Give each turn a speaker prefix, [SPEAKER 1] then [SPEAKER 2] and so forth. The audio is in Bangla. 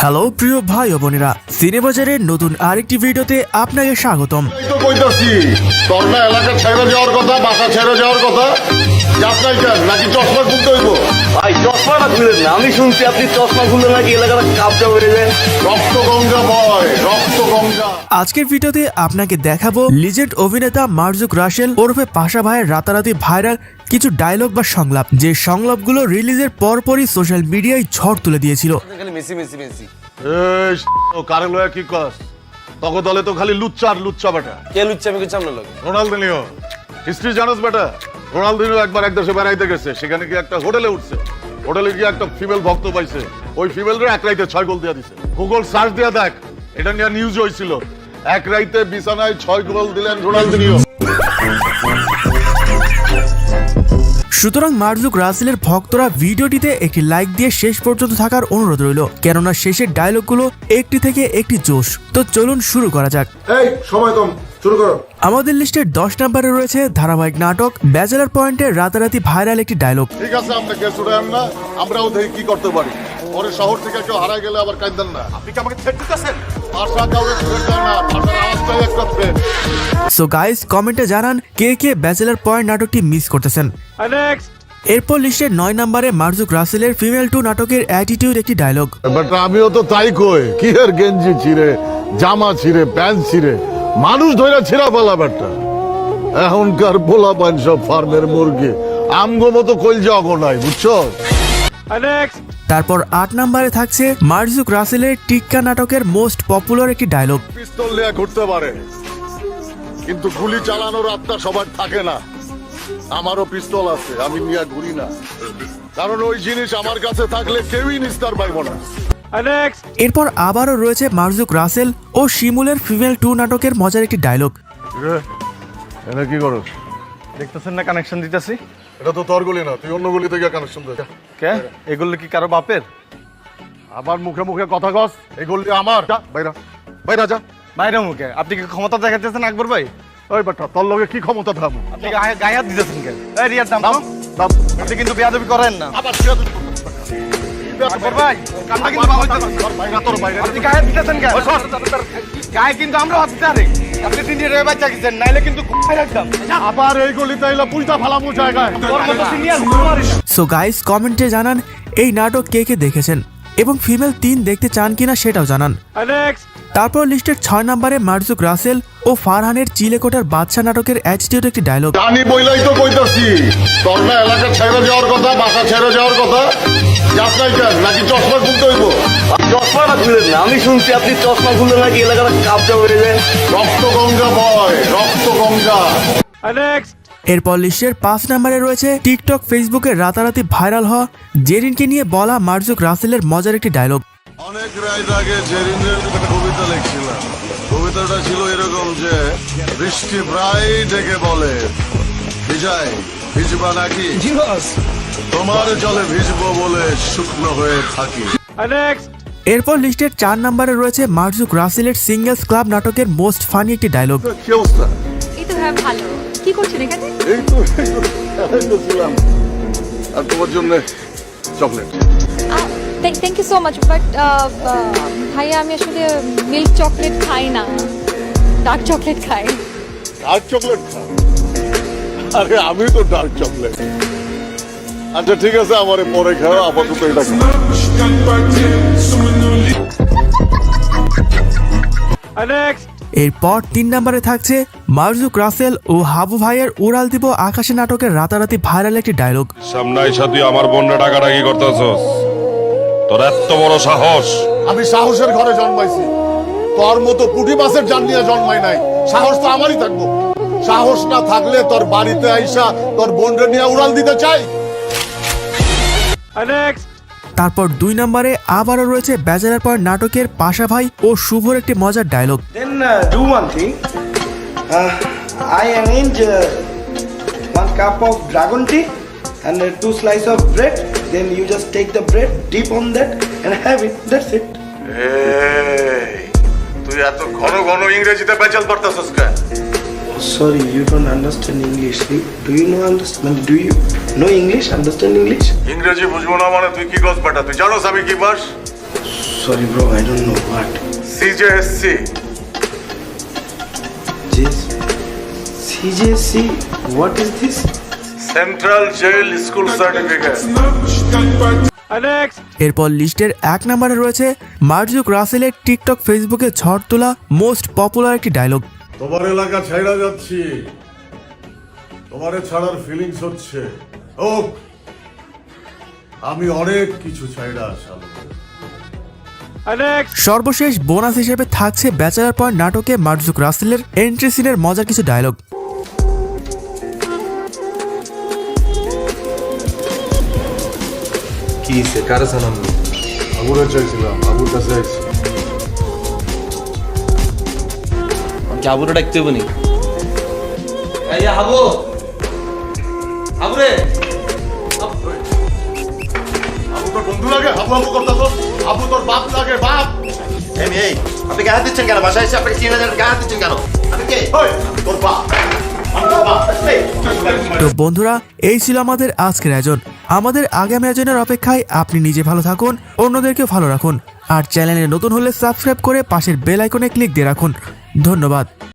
[SPEAKER 1] হ্যালো প্রিয় ভাই ও বোনেরা সিনেবাজারের নতুন আরেকটি ভিডিওতে আপনাকে স্বাগতম।
[SPEAKER 2] এই তো কইতাছি তোর না এলাকা ছেড়ে যাওয়ার কথা বাসা ছেড়ে যাওয়ার কথা যাস নাই কেন নাকি চশমা খুলতে হইব?
[SPEAKER 3] ভাই চশমাটা খুলেন না আমি শুনছি আপনি চশমা খুললে নাকি এলাকাটা কাপটা বেড়ে যায়
[SPEAKER 2] রক্ত গঙ্গা বয় রক্ত গঙ্গা।
[SPEAKER 1] আজকের ভিডিওতে আপনাকে দেখাবো লিজেন্ড অভিনেতা মার্জুক রাসেল ওরফে পাশা ভাইয়ের রাতারাতি ভাইরাল কিছু ডায়লগ বা সংলাপ। যে সংলাপগুলো রিলিজের পরপরই সোশ্যাল মিডিয়ায় ঝড় তুলে দিয়েছিল।
[SPEAKER 3] Messi Messi Messi.
[SPEAKER 2] এই ও কারে লয়া কি কস? তখন দলে তো খালি লুচ্চা আর লুচ্চা বেটা।
[SPEAKER 3] কে লুচ্চা আমি কিছু আমরা লোক
[SPEAKER 2] রোনালদিনিও হিস্ট্রি জানোস বেটা? রোনালদিনিও একবার এক দেশে বেড়াইতে গেছে সেখানে কি একটা হোটেলে উঠছে। হোটেলে গিয়ে একটা ফিমেল ভক্ত পাইছে। ওই ফিমেল রে এক রাইতে ছয় গোল দিয়া দিছে। গুগল সার্চ দিয়া দেখ এটা নিয়ে নিউজ হয়েছিল এক রাইতে বিছানায় ছয় গোল দিলেন রোনালদিনিও।
[SPEAKER 1] সুতরাং মার্জুক রাসেলের ভক্তরা ভিডিওটিতে একটি লাইক দিয়ে শেষ পর্যন্ত থাকার অনুরোধ রইল কেননা শেষের ডায়লগগুলো একটি থেকে একটি জোশ। তো চলুন শুরু করা যাক।
[SPEAKER 2] এই সময় কম শুরু করো।
[SPEAKER 1] আমাদের লিস্টের দশ নম্বরে রয়েছে ধারাবাহিক নাটক ব্যাচেলার পয়েন্টে রাতারাতি ভাইরাল একটি ডায়লগ
[SPEAKER 2] ঠিক আছে আপনাকে কেস আমরাও দেখি কি করতে পারি। পরে শহর থেকে কেউ হারাই গেলে আবার কাঁদেন না। আপনি কি আমাকে থ্রেট দিতেছেন? ভাষা কাউকে থ্রেট দেয় না ভাষার আওয়াজটাই একটা থ্রেট
[SPEAKER 1] সো গাইস কমেন্টে জানান কে কে ব্যাচেলার পয়েন্ট নাটকটি মিস করতেছেন। নেক্সট এরপর লিস্টের নয় নম্বরে মার্জুক রাসেলের ফিমেল টু নাটকের অ্যাটিটিউড একটি ডায়লগ
[SPEAKER 2] বাট আমিও তো তাই কই কি আর গেঞ্জি ছিঁড়ে জামা ছিঁড়ে প্যান্ট ছিঁড়ে মানুষ ধরে ছিঁড়া পালা ব্যাটটা এখনকার পোলা পান সব ফার্মের মুরগি আমগো মতো কইল যাও নাই বুঝছ?
[SPEAKER 1] তারপর আট নম্বরে থাকছে মার্জুক রাসেলের টিক্কা নাটকের মোস্ট পপুলার একটি ডায়লগ
[SPEAKER 2] পিস্তল নিয়ে ঘুরতে পারে। কিন্তু গুলি চালানোর আত্মা সবার থাকে না। আমারও পিস্তল আছে আমি নিয়ে ঘুরি না। কারণ ওই জিনিস আমার কাছে থাকলে কেউই নিস্তার পাইব না।
[SPEAKER 1] এরপর আবারও রয়েছে মার্জুক রাসেল ও শিমুলের ফিমেল টু নাটকের মজার একটি ডায়লগ
[SPEAKER 2] কি করো
[SPEAKER 4] দেখতেছেন না কানেকশন দিতেছি?
[SPEAKER 2] এটা তো তোর গুলি না তুই অন্য গুলি থেকে কানেকশন দে।
[SPEAKER 4] কে? এগুলো কি কারও বাপের?
[SPEAKER 2] আমার মুখে মুখে কথা কস। এই গুলি আমার। যা বাইরা বাইরা যা।
[SPEAKER 4] বাইরে মুখে। আপনি কি ক্ষমতা দেখাতেছেন আকবর ভাই?
[SPEAKER 2] ওই বেটা তোর লগে কি ক্ষমতা থাকব
[SPEAKER 4] আপনি গায়ে হাত দিতেছেন কে এই রিয়ার দাম
[SPEAKER 2] দাম
[SPEAKER 4] আপনি কিন্তু বেয়াদবি করেন না।
[SPEAKER 2] আবার।
[SPEAKER 4] আকবর ভাই কামটা কিন্তু ভালো।
[SPEAKER 2] বাইরা তোর বাইরা
[SPEAKER 4] আপনি গায়ে হাত দিতেছেন কে গায়ে কিন্তু আমরা হাত দিতে পারি। আপনি তিন দিন বাচ্চা গেছেন নাইলে কিন্তু খুব একদম
[SPEAKER 2] আবার এই গলিতে এলে পুলটা ফালামু জায়গায়।
[SPEAKER 4] তোর মতো সিনিয়র
[SPEAKER 1] সো গাইস কমেন্টে জানান এই নাটক কে কে দেখেছেন? এবং ফিমেল তিন দেখতে চান কিনা সেটাও জানান। তারপর লিস্টের ছয় নম্বরে মার্জুক রাসেল ও ফারহানের চিলেকোটার বাদশা নাটকের অ্যাটিটিউড একটি ডায়লগ
[SPEAKER 2] জানি বইলাই তো কইতাছি। তোর না এলাকা ছেড়ে যাওয়ার কথা বাসা ছেড়ে যাওয়ার কথা। যাস নাই কেন নাকি চশমা খুলতে হইব?
[SPEAKER 3] চশমাটা খুলেন না আমি শুনছি আপনি চশমা খুললে নাকি এলাকাটা কাপটা বেড়ে যায়
[SPEAKER 2] রক্ত গঙ্গা বয় রক্ত গঙ্গা নেক্সট
[SPEAKER 1] এরপর লিস্টের পাঁচ নম্বরে রয়েছে টিকটক ফেসবুকে রাতারাতি ভাইরাল হওয়া জেরিনকে নিয়ে বলা মার্জুক রাসেলের মজার একটি ডায়লগ
[SPEAKER 2] অনেক রাইট আগে জেরিনের কবিতা লিখছিলাম। কবিতাটা ছিল এরকম যে বৃষ্টি প্রায় ডেকে বলে ভিজাই ভিজবা নাকি? তোমার জলে ভিজবো বলে শুকনো হয়ে থাকি।
[SPEAKER 1] এরপর লিস্টের চার নম্বরে রয়েছে মার্জুক রাসেলের সিঙ্গেলস ক্লাব নাটকের মোস্ট ফানি একটি ডায়লগ।
[SPEAKER 2] কি অবস্থা?
[SPEAKER 5] এই তো হ্যাঁ ভালো। কি করছেন এখানে?
[SPEAKER 2] এই তো আর তোমার জন্য chocolate.
[SPEAKER 5] Thank you so much but ভাইয়া আমি আসলে মিল্ক চকলেট খাই না। ডার্ক চকলেট খাই।
[SPEAKER 2] ডার্ক চকলেট খাও আরে আমি তো ডার্ক চকলেট আচ্ছা ঠিক আছে আমার পরে খাও আপাতত এটা
[SPEAKER 1] এরপর তিন নম্বরে থাকছে মার্জুক রাসেল ও হাবু ভাইয়ের উড়াল দিব আকাশে নাটকের রাতারাতি ভাইরাল একটি ডায়লগ
[SPEAKER 6] সামনে তুই আমার বোনরে ডাকাডাকি করতেছস। তোর এত বড় সাহস।
[SPEAKER 2] আমি সাহসের ঘরে জন্মাইছি। তোর মতো পুঁটি মাছের জান নিয়ে জন্মাই নাই। সাহস তো আমারই থাকব। সাহস না থাকলে তোর বাড়িতে আইসা তোর বোনরে নিয়ে উড়াল দিতে চাই।
[SPEAKER 1] তারপর দুই নম্বরে আবারও রয়েছে বেজারের পর নাটকের পাশা ভাই ও শুভর একটি মজার dialogue
[SPEAKER 7] uh, do one thing. I arrange one cup of dragon tea and uh, two slices of bread. Then you just take the bread, dip on that, and have it. That's it.
[SPEAKER 2] তুই এত ঘন ঘন ইংরেজিতে বেচাল কেন
[SPEAKER 7] Sorry, you don't understand English. Do you know understand? Do you know English? Understand English?
[SPEAKER 2] ইংরেজি বুঝব না মানে তুই কি কস বেটা তুই জানোস আমি কি
[SPEAKER 7] sorry, bro. I don't know what. This CJC. What is this?
[SPEAKER 2] Central jail school certificate
[SPEAKER 1] এরপর লিস্টের এক নম্বরে রয়েছে মার্জুক রাসেলের টিকটক ফেসবুকে ঝড় তোলা মোস্ট পপুলার একটি ডায়লগ
[SPEAKER 2] তোমার এলাকা ছাইড়া যাচ্ছি। তোমারে ছাড়ার ফিলিংস হচ্ছে। ও আমি অনেক কিছু ছাইড়া আসাম।
[SPEAKER 1] সর্বশেষ বোনাস হিসেবে থাকছে ব্যাচেলার পয়েন্ট নাটকে মার্জুক রাসেলের এন্ট্রি সিনের মজার কিছু ডায়লগ
[SPEAKER 8] কি কারে সালাম
[SPEAKER 2] আবুরে চাইছিলাম আবুর কাছে আইছি
[SPEAKER 3] আবুরে ডাকতে হবে নি এই হাবু হাবুরে
[SPEAKER 2] আবু তোর বন্ধু লাগে? আবু আবু করতাছ আবু তোর বাপ লাগে বাপ।
[SPEAKER 8] এই এই আপনি গায়ে দিচ্ছেন কেন? বাসায় এসে আপনি তিন হাজার গায়ে দিচ্ছেন কেন? আপনি কে?
[SPEAKER 2] তোর বাপ। আমি
[SPEAKER 1] তো বন্ধুরা এই ছিল আমাদের আজকের আয়োজন। আমাদের আগামী আয়োজনের অপেক্ষায় আপনি নিজে ভালো থাকুন, অন্যদেরকেও ভালো রাখুন, আর চ্যানেলে নতুন হলে সাবস্ক্রাইব করে পাশের বেল আইকনে ক্লিক দিয়ে রাখুন। ধন্যবাদ।